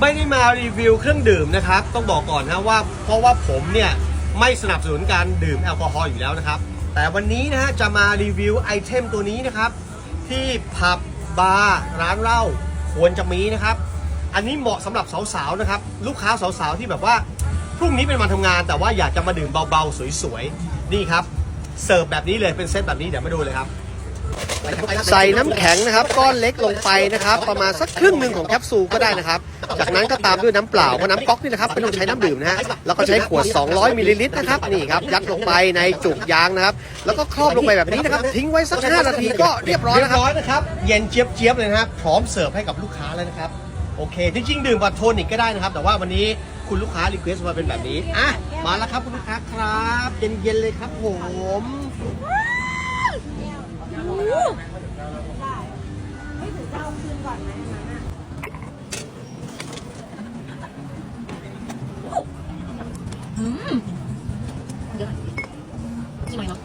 ไม่ได้มารีวิวเครื่องดื่มนะครับ ต้องบอกก่อนนะว่า เพราะว่าผมเนี่ยไม่สนับสนุนการดื่มแอลกอฮอล์อยู่แล้วนะครับ แต่วันนี้นะฮะจะมารีวิวไอเทมตัวนี้นะครับ ที่ผับบาร์ร้านเหล้าควรจะมีนะครับ อันนี้เหมาะสำหรับสาวๆนะครับ ลูกค้าสาวๆที่แบบว่าพรุ่งนี้เป็นวันทำงาน แต่ว่าอยากจะมาดื่มเบาๆสวยๆนี่ครับเสิร์ฟแบบนี้เลยเป็นเซตแบบนี้เดี๋ยวมาดูเลยครับ ใส่น้ำแข็งนะครับก้อนเล็กลงไปนะครับ ประมาณสักครึ่งหนึ่งของแคปซูลก็ได้นะครับ จากนั้นก็ตามด้วยน้ำเปล่าเพราะน้ำก๊อกนี่นะครับไม่ต้องใช้น้ำดื่มนะฮะแล้วก็ใช้ขวด 200มิลลิลิตรนะครับนี่ครับยัดลงไปในจุกยางนะครับ แล้วก็ครอบลงไปแบบนี้นะครับ ทิ้งไว้สัก5นาทีก็เรียบร้อยแล้วครับเรียบร้อยนะครับ เย็นเจี๊ยบเจี๊ยบเลยนะครับพร้อมเสิร์ฟให้กับลูกค้าแล้วนะครับโอเค จริงๆ ดื่มกับโทนิกก็ได้นะครับ แต่ว่าวันนี้คุณลูกค้ารีเควสต์มาเป็นแบบนี้อะมาแล้วครับคุณลูกค้าครับ เย็นๆเลยครับผม ไม่ถึงจะเอาคืนก่อนไหมนนั้นอะมเดี๋ยวกี่เนาะ